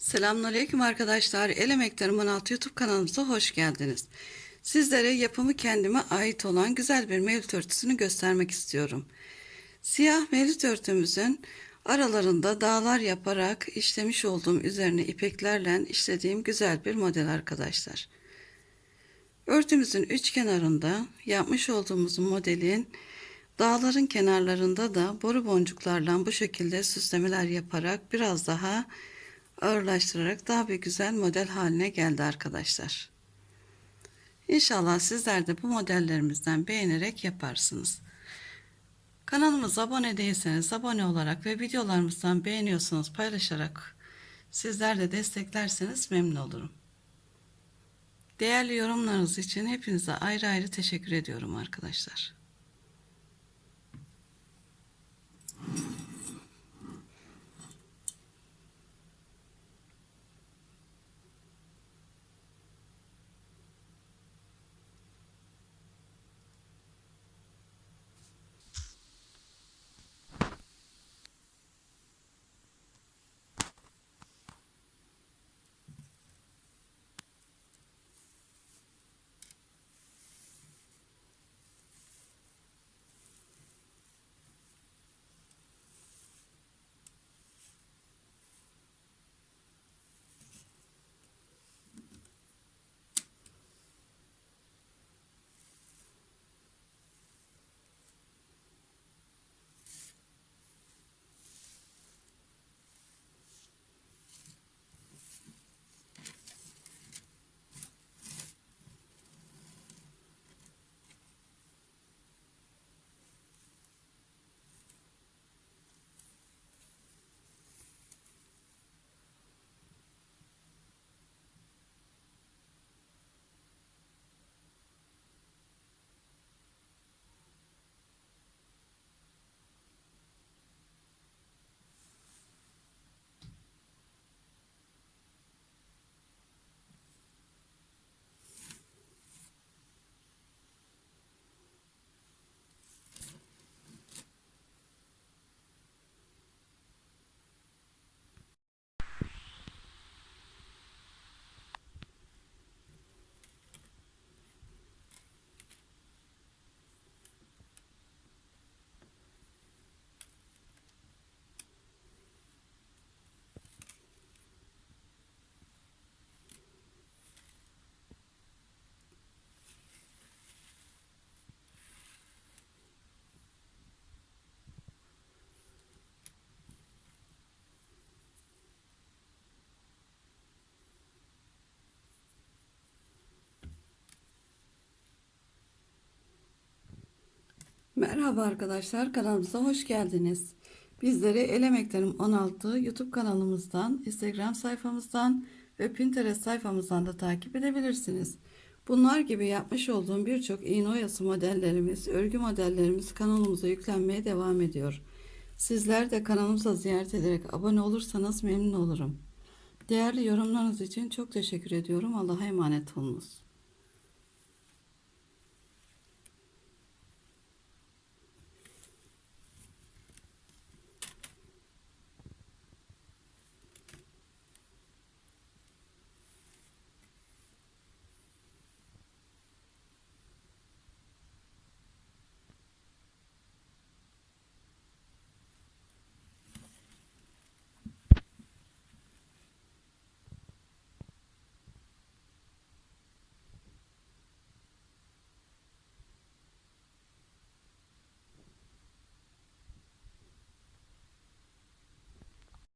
Selamünaleyküm arkadaşlar. El Emeklerim 16 YouTube kanalımıza hoş geldiniz. Sizlere yapımı kendime ait olan güzel bir mevlüt örtüsünü göstermek istiyorum. Siyah mevlüt örtümüzün aralarında dağlar yaparak işlemiş olduğum üzerine ipeklerle işlediğim güzel bir model arkadaşlar. Örtümüzün üç kenarında yapmış olduğumuz modelin dağların kenarlarında da boru boncuklarla bu şekilde süslemeler yaparak biraz daha ağırlaştırarak daha bir güzel model haline geldi arkadaşlar. İnşallah sizler de bu modellerimizden beğenerek yaparsınız. Kanalımıza abone değilseniz abone olarak ve videolarımızdan beğeniyorsanız paylaşarak sizler de desteklerseniz memnun olurum. Değerli yorumlarınız için hepinize ayrı ayrı teşekkür ediyorum arkadaşlar. Merhaba arkadaşlar kanalımıza hoş geldiniz. Bizleri El Emeklerim 16 YouTube kanalımızdan, Instagram sayfamızdan ve Pinterest sayfamızdan da takip edebilirsiniz. Bunlar gibi yapmış olduğum birçok iğne oyası modellerimiz, örgü modellerimiz kanalımıza yüklenmeye devam ediyor. Sizler de kanalımıza ziyaret ederek abone olursanız memnun olurum. Değerli yorumlarınız için çok teşekkür ediyorum. Allah'a emanet olunuz.